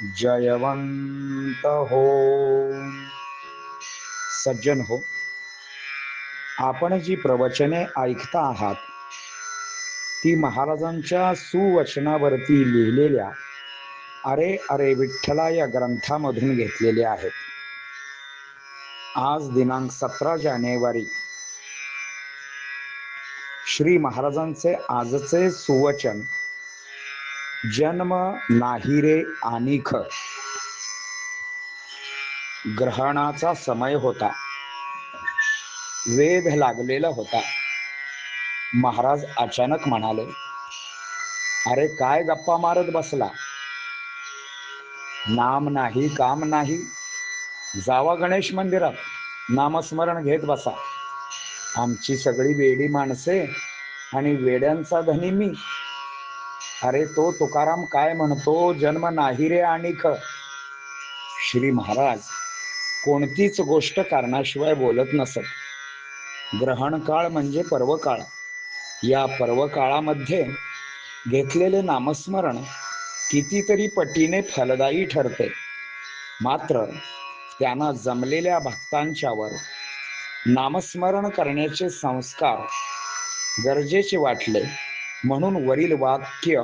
जयवंत हो। सज्जन हो आपण जी प्रवचने ऐकता आहात ती महाराजांच्या सुवचनावरती लिहिलेल्या अरे अरे विठ्ठला या ग्रंथामधून घेतलेले आहेत. आज दिनांक सतरा जानेवारी श्री महाराजांचे आजचे सुवचन जन्म नाही रे आनिख ग्रहणाचा समय होता. वेध लागलेला होता. महाराज अचानक म्हणाले अरे काय गप्पा मारत बसला? नाम नाही काम नाही. जावा गणेश मंदिरात नामस्मरण घेत बसा. आमची सगळी वेडी माणसे आणि वेड्यांचा धनी मी. अरे तो तुकाराम काय म्हणतो? जन्म नाही रे आणि ख. श्री महाराज कोणतीच गोष्ट कारणाशिवाय बोलत नसत. ग्रहण काळ म्हणजे पर्व काळ या पर्व काळामध्ये घेतलेले नामस्मरण कितीतरी पटीने फलदायी ठरते. मात्र त्यांना जमलेल्या भक्तांच्यावर नामस्मरण करण्याचे संस्कार गरजेचे वाटले. म्हणून वरील वाक्य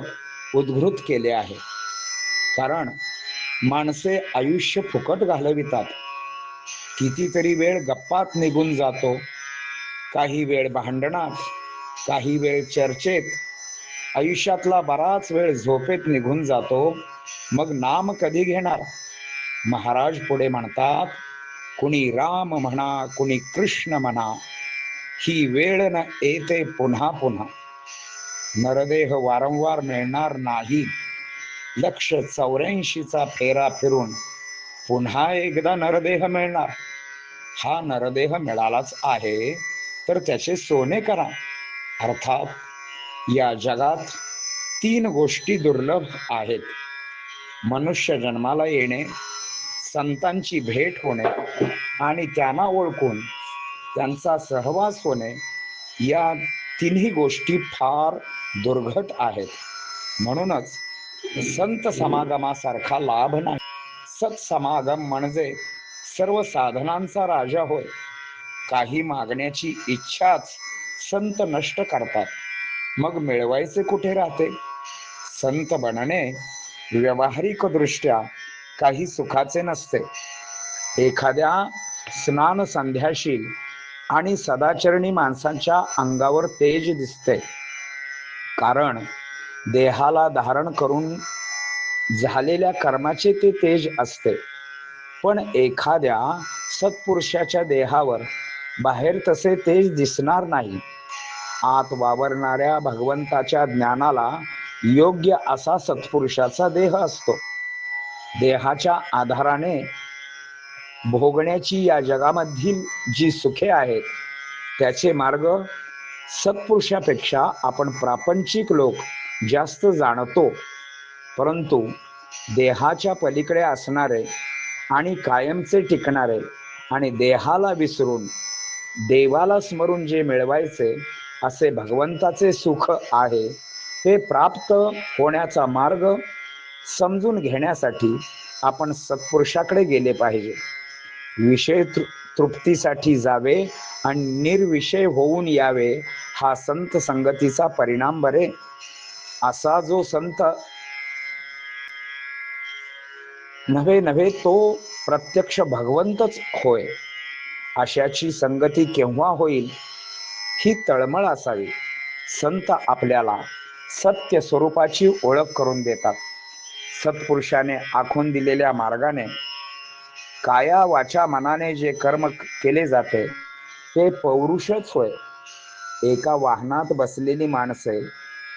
उद्घृत केले आहे. कारण माणसे आयुष्य फुकट घालवितात. कितीतरी वेळ गप्पात निघून जातो. काही वेळ भांडणात काही वेळ चर्चेत. आयुष्यातला बराच वेळ झोपेत निघून जातो. मग नाम कधी घेणार? महाराज पुढे म्हणतात कुणी राम म्हणा कुणी कृष्ण म्हणा. ही वेळ न येते पुन्हा पुन्हा. नरदेह वारंवार मिळणार नाही. लक्ष चौऱ्याऐंशीचा फेरा फिरून पुन्हा एकदा नरदेह मिळणार. हा नरदेह मिळालाच आहे तर त्याचे सोने करा. अर्थात या जगात तीन गोष्टी दुर्लभ आहेत. मनुष्य जन्माला येणे संतांची भेट होणे आणि त्यांना ओळखून त्यांचा सहवास होणे या तिन्ही गोष्टी फार दुर्घट आहेत. म्हणूनच संत समागमासारखा लाभ नाही. सत्समागम म्हणजे सर्व साधनांचा राजा होय. काही मागण्याची इच्छाच संत नष्ट करतात. मग मिळवायचे कुठे राहते? संत बनणे व्यावहारिक दृष्ट्या काही सुखाचे नसते. एखाद्या स्नान संध्याशील आणि सदाचरणी माणसांच्या अंगावर तेज दिसते. कारण देहाला धारण करून झालेल्या कर्माचे ते तेज असते. पण एखाद्या सत्पुरुषाच्या देहावर बाहेर तसे तेज दिसणार नाही. आत वावरणाऱ्या भगवंताच्या ज्ञानाला योग्य असा सत्पुरुषाचा देह असतो. देहाच्या आधाराने भोगण्याची या जगामधील जी सुखे आहेत त्याचे मार्ग सत्पुरुषापेक्षा आपण प्रापंचिक लोक जास्त जाणतो. परंतु देहाच्या पलीकडे असणारे आणि कायमचे टिकणारे आणि देहाला विसरून देवाला स्मरून जे मिळवायचे असे भगवंताचे सुख आहे ते प्राप्त होण्याचा मार्ग समजून घेण्यासाठी आपण सत्पुरुषाकडे गेले पाहिजे. विषय तृप्तीसाठी जावे आणि निर्विषय होऊन यावे हा संत संगतीचा परिणाम बरे. असा जो संत नव्हे नव्हे तो प्रत्यक्ष भगवंतच होय. अशाची संगती केव्हा होईल ही तळमळ असावी. संत आपल्याला सत्य स्वरूपाची ओळख करून देतात. सत्पुरुषाने आखून दिलेल्या मार्गाने काया वाचा मनाने जे कर्म केले जाते ते पौरुषच होय. एका वाहनात बसलेली माणसे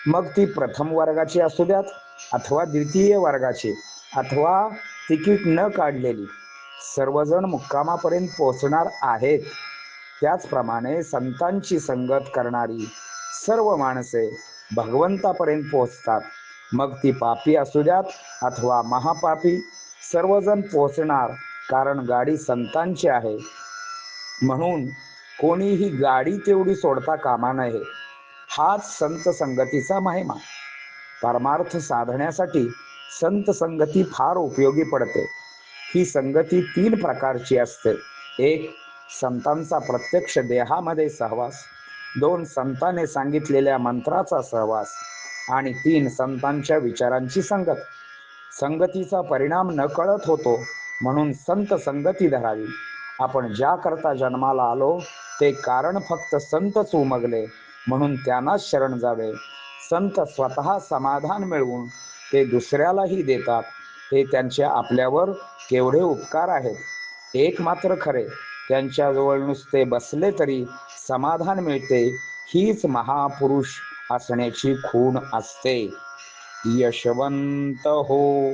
मग ती प्रथम वर्गाची असू द्यात अथवा द्वितीय वर्गाची अथवा तिकीट न काढलेली सर्वजण मुक्कामापर्यंत पोहोचणार आहेत. त्याचप्रमाणे संतांची संगत करणारी सर्व माणसे भगवंतापर्यंत पोहोचतात. मग ती पापी असू द्यात अथवा महापापी सर्वजण पोहोचणार कारण गाडी संतांची आहे. म्हणून कोणीही गाडी तेवढी सोडता कामा नये. हाच संत संगतीचा महिमा. परमार्थ साधण्यासाठी संत संगती फार उपयोगी पडते. ही संगती तीन प्रकारची असते. एक संतांचा प्रत्यक्ष देहामध्ये सहवास. दोन संताने सांगितलेल्या मंत्राचा सहवास. आणि तीन संतांच्या विचारांची संगत. संगतीचा परिणाम न कळत होतो म्हणून संत संगती धरावी. आपण ज्या करता जन्माला आलो ते कारण फक्त संतच उमगले म्हणून त्यांनाच शरण जावे. संत स्वतः समाधान मिळवून ते दुसऱ्यालाही देतात. हे त्यांचे आपल्यावर केवढे उपकार आहेत. एक मात्र खरे त्यांच्याजवळ नुसते बसले तरी समाधान मिळते हीच महापुरुष असण्याची खूण असते. यशवंत हो!